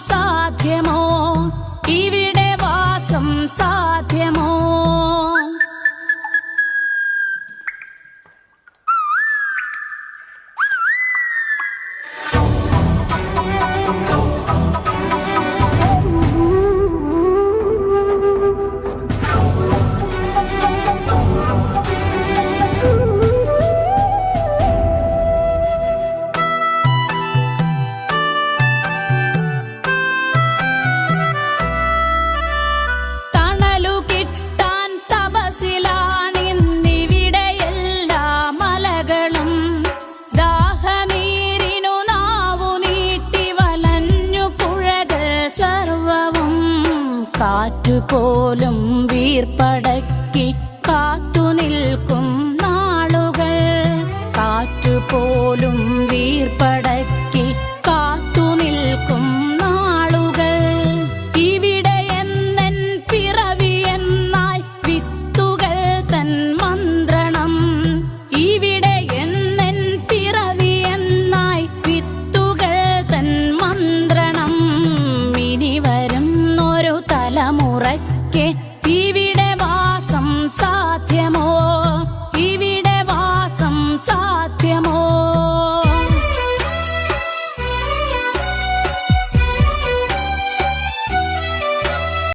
സാധ്യമോ? ഇവിടെ വാസം സാധ്യമോ? കാറ്റുപോലും വീർപ്പടക്കി കാത്തു നിൽക്കും നാളുകൾ. കാറ്റുപോലും മുറയ്ക്ക് ഇവിടെ വാസം സാധ്യമോ?